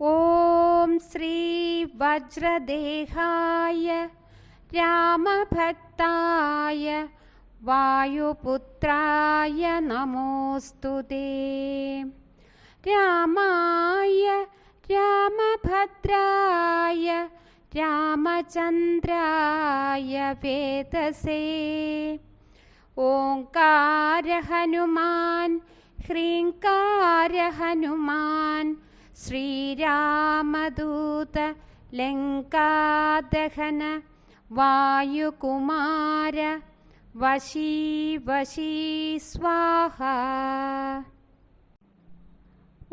ॐ श्रीवज्रदेहाय रामभक्ताय वायुपुत्राय नमोऽस्तु ते। रामाय रामभद्राय रामचन्द्राय वेदसे ओङ्कारहनुमान् ह्रीङ्कारहनुमान् श्रीरामदूत लङ्कादहन वायुकुमार वशी वशी स्वाहा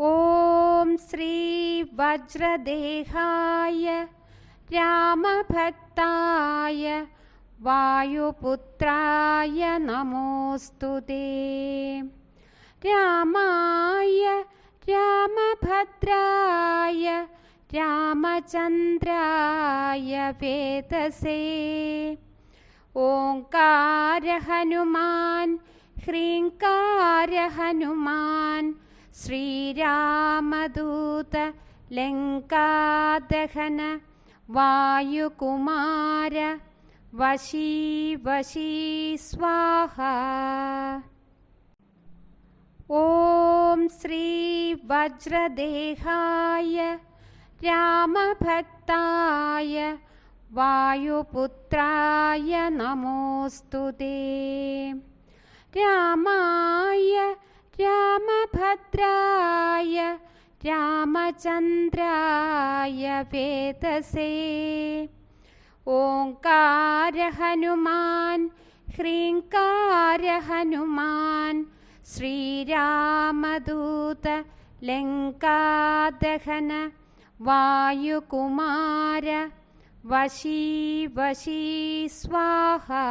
ॐ श्रीवज्रदेहाय रामभक्ताय वायुपुत्राय नमोऽस्तु ते रामाय रामभद्राय रामचन्द्राय वेदसे ओङ्कारहनुमान् ह्रीङ्कारहनुमान् श्रीरामदूत लङ्कादहन वायुकुमार वशी वशी स्वाहा ॐ श्रीवज्रदेहाय रामभक्ताय वायुपुत्राय नमोऽस्तु ते। रामाय रामभद्राय रामचन्द्राय वेदसे ओङ्कारहनुमान् ह्रीङ्कारहनुमान् श्रीरामदूत लङ्कादहन वायुकुमार वशी वशी स्वाहा